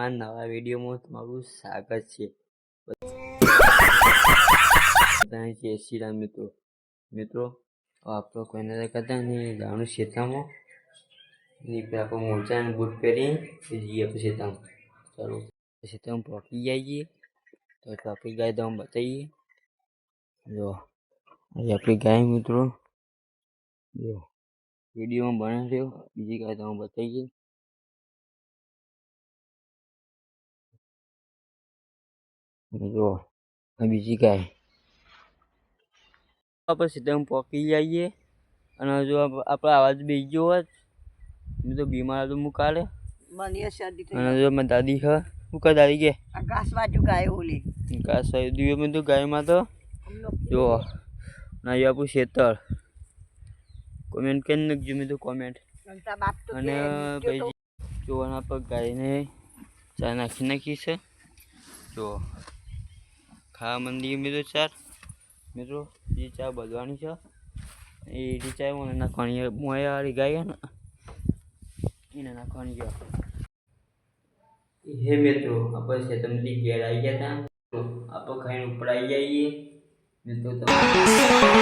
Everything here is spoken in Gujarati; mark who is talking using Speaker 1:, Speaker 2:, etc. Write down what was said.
Speaker 1: આ નવા વિડીયોમાં તમારું સ્વાગત છે. બધાને જય શ્રી રામ મિત્રો. મિત્રો આપણો કોઈને કરતા ને જાણું શેતામાં. નીકળે આપણે મોજા અને બૂટ પહેરી જઈએ આપણે શેતામાં. ચાલો શેતામાં પહોંચી જઈએ તો આપણી ગાય તો બતાવીએ. જો આપણી ગાય મિત્રો. જો, વિડીયોમાં બને રહ્યો. બીજી ગાય તમે બતાવીએ. જો બીજી ગાય આપણે સીધા પોકી જઈએ અને જો આપ- આપણો અવાજ બેસી ગયો હોત મેં તો બીમાર હતો હું કાલે અને જો મારી દાદી હા હું કર દાદી કે
Speaker 2: આ ઘાસ બાજુ ગાય ઓલી
Speaker 1: કાસ દીવે મેં તો ગાયમાં તો જો ના આપણું ખેતર કોમેન્ટ કરી નાખજો મેં તો કોમેન્ટ અને
Speaker 2: કે
Speaker 1: પછી જોવાના પર ગાયને ચા નાખી નાખી છે જો ખાવા મંદિર મિત્રો ચાર. મિત્રો જે ચા બધવાની છે. એ ચા મને નાખવાની મોયા ગાય ને, એને નાખવાની છે હે મિત્રો, આપણે શેતમથી ઘેર આવી ગયા હતા આપણે ખાઈને ઉપર આવી જઈએ મિત્રો, તમે